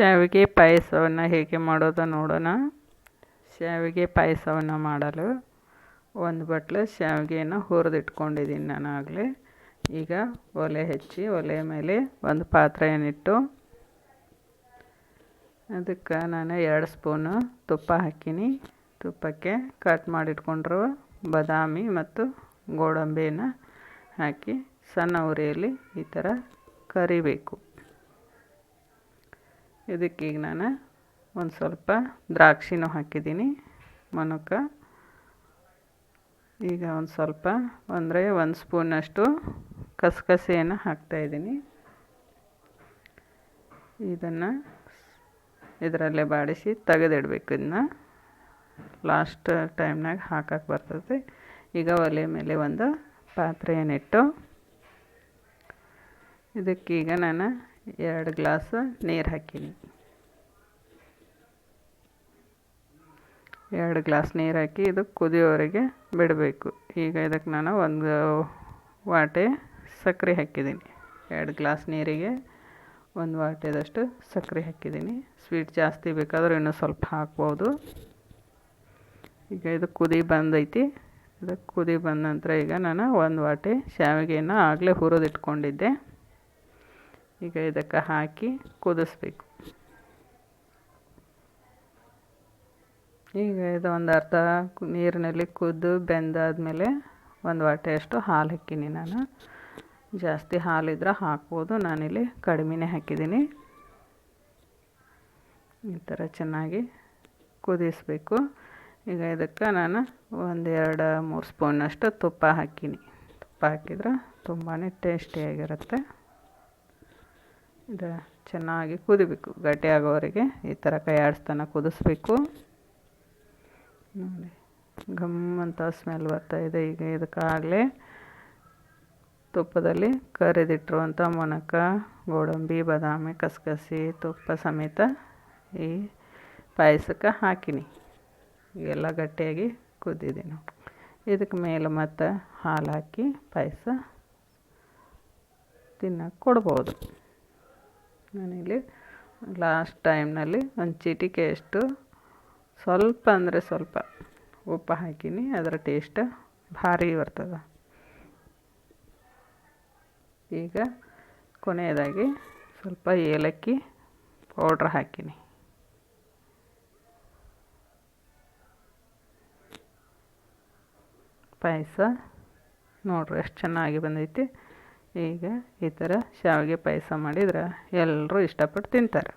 ಶಾವಿಗೆ ಪಾಯಸವನ್ನು ಹೇಗೆ ಮಾಡೋದು ನೋಡೋಣ. ಶಾವಿಗೆ ಪಾಯಸವನ್ನು ಮಾಡಲು ಒಂದು ಬಟ್ಲು ಶಾವಿಗೆಯನ್ನು ಹುರಿದಿಟ್ಕೊಂಡಿದ್ದೀನಿ ನಾನು ಆಗಲೇ ಈಗ ಒಲೆ ಹಚ್ಚಿ ಒಲೆ ಮೇಲೆ ಒಂದು ಪಾತ್ರೆಯನ್ನಿಟ್ಟು ಅದಕ್ಕೆ ನಾನು ಎರಡು ಸ್ಪೂನು ತುಪ್ಪ ಹಾಕೀನಿ. ತುಪ್ಪಕ್ಕೆ ಕಟ್ ಮಾಡಿಟ್ಕೊಂಡ್ರು ಬಾದಾಮಿ ಮತ್ತು ಗೋಡಂಬಿಯನ್ನು ಹಾಕಿ ಸಣ್ಣ ಉರಿಯಲ್ಲಿ ಈ ಥರ ಕರಿಬೇಕು. ಇದಕ್ಕೀಗ ನಾನು ಒಂದು ಸ್ವಲ್ಪ ದ್ರಾಕ್ಷಿನೂ ಹಾಕಿದ್ದೀನಿ. ಮನುಕ ಈಗ ಒಂದು ಸ್ವಲ್ಪ ಅಂದರೆ ಒಂದು ಸ್ಪೂನಷ್ಟು ಕಸಕಸೆಯನ್ನು ಹಾಕ್ತಾಯಿದ್ದೀನಿ ಇದನ್ನು ಇದರಲ್ಲೇ ಬಾಡಿಸಿ ತೆಗೆದಿಡ್ಬೇಕು ಇದನ್ನ. ಲಾಸ್ಟ್ ಟೈಮ್ನಾಗ ಹಾಕಕ್ಕೆ ಬರ್ತದೆ. ಈಗ ಒಲೆ ಮೇಲೆ ಒಂದು ಪಾತ್ರೆಯನ್ನಿಟ್ಟು ಇದಕ್ಕೀಗ ನಾನು ಎರಡು ಗ್ಲಾಸ್ ನೀರು ಹಾಕೀನಿ. ಎರಡು ಗ್ಲಾಸ್ ನೀರು ಹಾಕಿ ಇದು ಕುದಿಯೋವರೆಗೆ ಬಿಡಬೇಕು. ಈಗ ಇದಕ್ಕೆ ನಾನು ಒಂದು ವಾಟೆ ಸಕ್ಕರೆ ಹಾಕಿದ್ದೀನಿ ಎರಡು ಗ್ಲಾಸ್ ನೀರಿಗೆ ಒಂದು ವಾಟೆದಷ್ಟು ಸಕ್ಕರೆ ಹಾಕಿದ್ದೀನಿ ಸ್ವೀಟ್ ಜಾಸ್ತಿ ಬೇಕಾದರೂ ಇನ್ನೂ ಸ್ವಲ್ಪ ಹಾಕ್ಬೋದು. ಈಗ ಇದು ಕುದಿ ಬಂದೈತಿ. ಇದಕ್ಕೆ ಕುದಿ ಬಂದ ನಂತರ ಈಗ ನಾನು ಒಂದು ವಾಟೆ ಶಾವಿಗೆಯನ್ನು ಆಗಲೇ ಹುರಿದಿಟ್ಕೊಂಡಿದ್ದೆ. ಈಗ ಇದಕ್ಕೆ ಹಾಕಿ ಕುದಿಸ್ಬೇಕು. ಈಗ ಇದು ಒಂದು ಅರ್ಧ ನೀರಿನಲ್ಲಿ ಕುದ್ದು ಬೆಂದಾದಮೇಲೆ ಒಂದು ವಾಟೆಯಷ್ಟು ಹಾಲು ಹಾಕೀನಿ ನಾನು. ಜಾಸ್ತಿ ಹಾಲಿದ್ರೆ ಹಾಕ್ಬೋದು, ನಾನಿಲ್ಲಿ ಕಡಿಮೆನೇ ಹಾಕಿದ್ದೀನಿ. ಈ ಥರ ಚೆನ್ನಾಗಿ ಕುದಿಸ್ಬೇಕು. ಈಗ ಇದಕ್ಕೆ ನಾನು ಒಂದೆರಡು ಮೂರು ಸ್ಪೂನಷ್ಟು ತುಪ್ಪ ಹಾಕೀನಿ ತುಪ್ಪ ಹಾಕಿದ್ರೆ ತುಂಬಾ ಟೇಸ್ಟಿಯಾಗಿರುತ್ತೆ. ಇದು ಚೆನ್ನಾಗಿ ಕುದಿಬೇಕು. ಗಟ್ಟಿ ಈ ಥರ ಕೈ ಆಡಿಸ್ತಾನ ಕುದಿಸ್ಬೇಕು. ನೋಡಿ, ಘಮ್ ಅಂತ ಸ್ಮೆಲ್ ಬರ್ತಾಯಿದೆ ಈಗ ಇದಕ್ಕಾಗಲೇ. ತುಪ್ಪದಲ್ಲಿ ಕರಿದಿಟ್ಟಿರುವಂಥ ಮೊಣಕ, ಗೋಡಂಬಿ, ಬಾದಾಮಿ, ಕಸಕಸಿ, ತುಪ್ಪ ಸಮೇತ ಈ ಪಾಯಸಕ್ಕೆ ಹಾಕಿನಿ. ಎಲ್ಲ ಗಟ್ಟಿಯಾಗಿ ಕುದ್ದಿದೆ ನೋಡಿ. ಇದಕ್ಕೆ ಮೇಲೆ ಮತ್ತು ಹಾಲು ಹಾಕಿ ಪಾಯಸ ತಿನ್ನಕ್ಕೆ ಕೊಡ್ಬೋದು. ನಾನಿಲ್ಲಿ ಲಾಸ್ಟ್ ಟೈಮ್ನಲ್ಲಿ ಒಂದು ಚಿಟಿಕೆಯಷ್ಟು ಸ್ವಲ್ಪ ಅಂದರೆ ಸ್ವಲ್ಪ. ಉಪ್ಪು ಹಾಕೀನಿ, ಅದರ ಟೇಸ್ಟ್ ಭಾರಿ ಬರ್ತದೆ. ಈಗ ಕೊನೆಯದಾಗಿ ಸ್ವಲ್ಪ ಏಲಕ್ಕಿ ಪೌಡ್ರ್ ಹಾಕೀನಿ. ಪಾಯಸ ನೋಡ್ರಿ ಎಷ್ಟು ಚೆನ್ನಾಗಿ ಬಂದೈತಿ. ಈಗ ಈ ಥರ ಶಾವಿಗೆ ಪಾಯಸ ಮಾಡಿದ್ರೆ ಎಲ್ಲರೂ ಇಷ್ಟಪಟ್ಟು ತಿಂತಾರೆ.